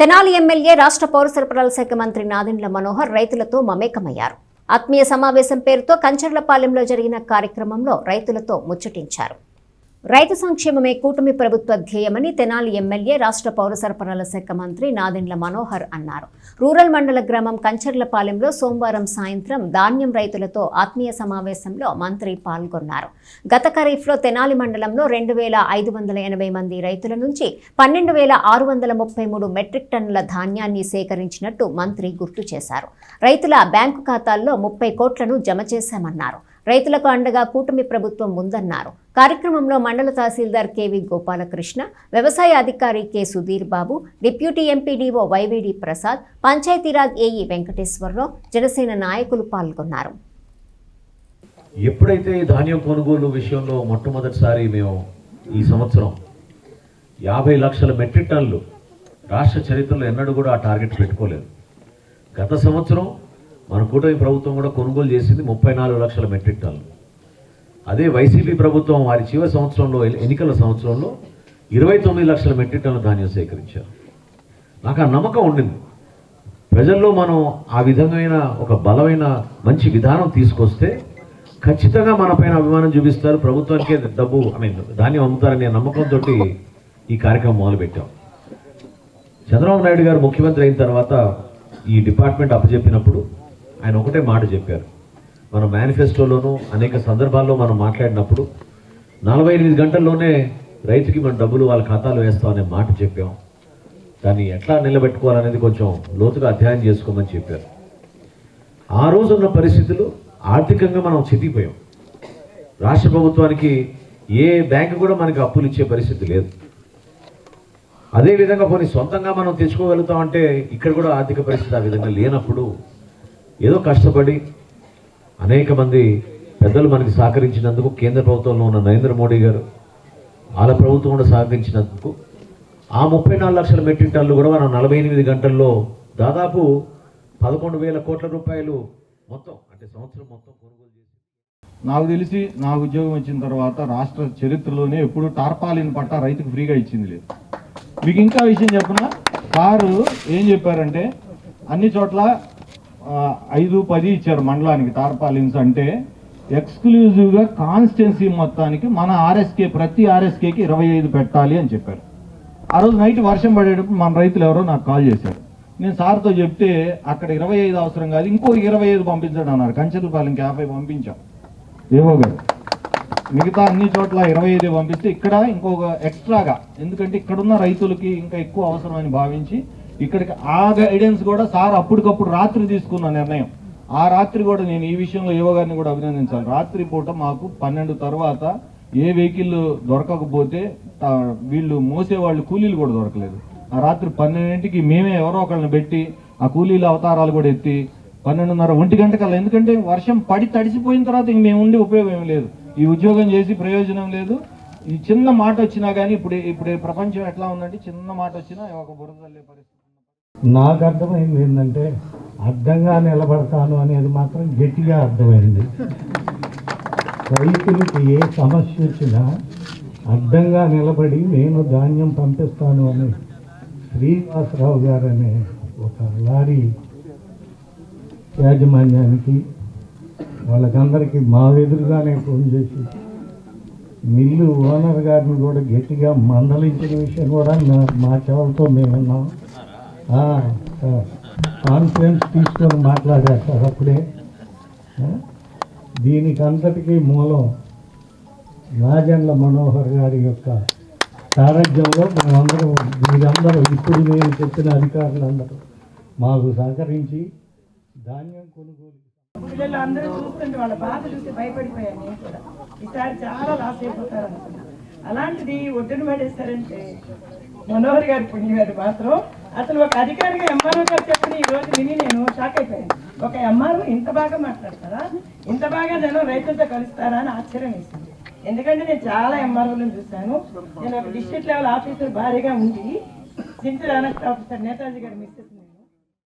Tenali MLA రాష్ట్ర పౌర సరఫరాల శాఖ మంత్రి నాదెండ్ల మనోహర్ రైతులతో మమేకమయ్యారు. ఆత్మీయ సమావేశం పేరుతో కంచర్లపాలెంలో జరిగిన కార్యక్రమంలో రైతులతో ముచ్చటించారు. రైతు సంక్షేమమే కూటమి ప్రభుత్వ ధ్యేయమని తెనాలి ఎమ్మెల్యే రాష్ట్ర పౌర సరఫరాల శాఖ మంత్రి నాదెండ్ల మనోహర్ అన్నారు. రూరల్ మండల గ్రామం కంచర్లపాలెంలో సోమవారం సాయంత్రం ధాన్యం రైతులతో ఆత్మీయ సమావేశంలో మంత్రి పాల్గొన్నారు. గత ఖరీఫ్లో తెనాలి మండలంలో రెండు వేల ఐదు వందల ఎనభై మంది రైతుల నుంచి పన్నెండు వేల ఆరు వందల ముప్పై మూడు మెట్రిక్ టన్నుల ధాన్యాన్ని సేకరించినట్టు మంత్రి గుర్తు చేశారు. రైతుల బ్యాంకు ఖాతాల్లో ముప్పై కోట్లను జమ చేశామన్నారు. రైతులకు అండగా కూటమి ప్రభుత్వం ఉందన్నారు. కార్యక్రమంలో మండల తహసీల్దార్ కెవి గోపాలకృష్ణ వ్యవసాయ అధికారి K Sudheer Babu deputy MPDO YVD Prasad Panchayati Raj AE Venkateswararao Janasena నాయకులు పాల్గొన్నారు. ఎప్పుడైతే ధాన్యం కొనుగోలు విషయంలో మొట్టమొదటిసారి మేము ఈ సంవత్సరం యాభై లక్షల మెట్రిక్ టన్నులు రాష్ట్ర చరిత్రలో ఎన్నడూ కూడా ఆ టార్గెట్ పెట్టుకోలేదు. గత సంవత్సరం మన కూటమి ప్రభుత్వం కూడా కొనుగోలు చేసింది ముప్పై నాలుగు లక్షల మెట్రిక్ టన్నులు. అదే వైసీపీ ప్రభుత్వం వారి చివరి సంవత్సరంలో ఎన్నికల సంవత్సరంలో ఇరవై తొమ్మిది లక్షల మెట్రిక్ టన్నుల ధాన్యం సేకరించారు. నాకు ఆ నమ్మకం ఉండింది. ప్రజల్లో మనం ఆ విధమైన ఒక బలమైన మంచి విధానం తీసుకొస్తే ఖచ్చితంగా మన పైన అభిమానం చూపిస్తారు. ప్రభుత్వానికే డబ్బు ఐ మీన్ ధాన్యం అమ్ముతారనే నమ్మకంతో ఈ కార్యక్రమం మొదలుపెట్టాం. చంద్రబాబు నాయుడు గారు ముఖ్యమంత్రి అయిన తర్వాత ఈ డిపార్ట్మెంట్ అప్పచెప్పినప్పుడు ఆయన ఒకటే మాట చెప్పారు. మన మేనిఫెస్టోలోనూ అనేక సందర్భాల్లో మనం మాట్లాడినప్పుడు నలభై ఎనిమిది గంటల్లోనే రైతుకి మన డబ్బులు వాళ్ళ ఖాతాలో వేస్తామనే మాట చెప్పాం. దాన్ని ఎట్లా నిలబెట్టుకోవాలనేది కొంచెం లోతుగా అధ్యయనం చేసుకోమని చెప్పారు. ఆ రోజు ఉన్న పరిస్థితులు ఆర్థికంగా మనం చితికిపోయాం. రాష్ట్ర ప్రభుత్వానికి ఏ బ్యాంకు కూడా మనకి అప్పులు ఇచ్చే పరిస్థితి లేదు. అదేవిధంగా కొన్ని సొంతంగా మనం తెచ్చుకోగలుగుతామంటే ఇక్కడ కూడా ఆర్థిక పరిస్థితి ఆ విధంగా లేనప్పుడు ఏదో కష్టపడి అనేక మంది పెద్దలు మనకి సహకరించినందుకు కేంద్ర ప్రభుత్వంలో ఉన్న నరేంద్ర మోడీ గారు వాళ్ళ ప్రభుత్వం కూడా సహకరించినందుకు ఆ ముప్పై నాలుగు లక్షల మెట్రిక్ టన్నులు కూడా మనం నలభై ఎనిమిది గంటల్లో దాదాపు పదకొండు వేల కోట్ల రూపాయలు మొత్తం అంటే సంవత్సరం మొత్తం కొనుగోలు చేసి. నాకు తెలిసి నా ఉద్యోగం వచ్చిన తర్వాత రాష్ట్ర చరిత్రలోనే ఎప్పుడు టార్పాలిన్ పట్ట రైతుకు ఫ్రీగా ఇచ్చింది లేదు. మీకు ఇంకా విషయం చెప్పిన? సారు ఏం చెప్పారంటే అన్ని చోట్ల ఐదు పది ఇచ్చారు మండలానికి టార్పాలిన్స్ అంటే ఎక్స్క్లూజివ్గా కాన్స్టెన్సీ మొత్తానికి మన ఆర్ఎస్కే ప్రతి ఆర్ఎస్కేకి ఇరవై ఐదు పెట్టాలి అని చెప్పారు. ఆ రోజు నైట్ వర్షం పడేటప్పుడు మన రైతులు ఎవరో నాకు కాల్ చేశారు. నేను సార్తో చెప్తే అక్కడ ఇరవై ఐదు అవసరం కాదు ఇంకో ఇరవై ఐదు పంపించాడు అన్నారు. కంచెలపాలెంకి యాభై పంపించాం. ఏవో గారు. మిగతా అన్ని చోట్ల ఇరవై ఐదు పంపిస్తే ఇక్కడ ఇంకొక ఎక్స్ట్రాగా ఎందుకంటే ఇక్కడున్న రైతులకి ఇంకా ఎక్కువ అవసరమని భావించి ఇక్కడికి ఆ గైడెన్స్ కూడా సార్ అప్పటికప్పుడు రాత్రి తీసుకున్న నిర్ణయం. ఆ రాత్రి కూడా నేను ఈ విషయంలో యువ గారిని కూడా అభినందించాలి. రాత్రి పూట మాకు పన్నెండు తర్వాత ఏ వెహికల్ దొరకకపోతే వీళ్ళు మోసే వాళ్ళు కూలీలు కూడా దొరకలేదు. ఆ రాత్రి పన్నెండింటికి మేమే ఎవరో ఒకళ్ళని పెట్టి ఆ కూలీల అవతారాలు కూడా ఎత్తి పన్నెండున్నర ఒంటి గంటకల్లా ఎందుకంటే వర్షం పడి తడిసిపోయిన తర్వాత ఇంక మేము ఉండి ఉపయోగం ఏం లేదు. ఈ ఉద్యోగం చేసి ప్రయోజనం లేదు. ఈ చిన్న మాట వచ్చినా కానీ ఇప్పుడు ఇప్పుడు ప్రపంచం ఎట్లా ఉందంటే చిన్న మాట వచ్చినా ఒక బురద పరిస్థితి. నాకు అర్థమైంది ఏంటంటే అడ్డంగా నిలబడతాను అనేది మాత్రం గట్టిగా అర్థమైంది. రైతులకు ఏ సమస్య వచ్చినా అడ్డంగా నిలబడి నేను ధాన్యం పంపిస్తాను అని శ్రీనివాసరావు గారు అనే ఒక లారీ యాజమాన్యానికి వాళ్ళకందరికీ మా ఎదురుగానే ఫోన్ చేసి మిల్లు ఓనర్ గారిని కూడా గట్టిగా మందలించిన విషయం కూడా మా చెవులతో మేము విన్నాం కాన్ఫరెన్స్ తీసుకొని మాట్లాడారు సార్ అప్పుడే దీనికంతటికీ మూలం రాజండ్ల మనోహర్ గారి యొక్క సారథ్యంలో మేమందరం మీరందరూ ఇప్పుడు నేను చెప్పిన అధికారులందరూ మాకు సహకరించి ధాన్యం కొనుగోలు పిల్లలు అందరూ చూస్తుంటే వాళ్ళ బాధ చూసి భయపడిపోయాను నేను కూడా. ఈసారి చాలా లాస్ అయిపోతారు అనుకున్నా అలాంటిది ఒడ్డును పడేస్తారంటే మనోహర్ గారి పుణ్యగారు మాత్రం అసలు ఒక అధికారిగా ఎంఆర్ఓ గారు చెప్పిన ఈ రోజు విని నేను షాక్ అయిపోయాను. ఒక ఎంఆర్ఓ ఇంత బాగా మాట్లాడతారా? ఇంత బాగా జనం రైతులతో కలుస్తారా అని ఆశ్చర్యం వేసింది. ఎందుకంటే నేను చాలా ఎంఆర్ఓలను చూశాను. నేను ఒక డిస్ట్రిక్ట్ లెవెల్ ఆఫీసర్ భారీగా ఉండి సింటి రానక్ట్ ఆఫీసర్ నేతాజీ గారు మిస్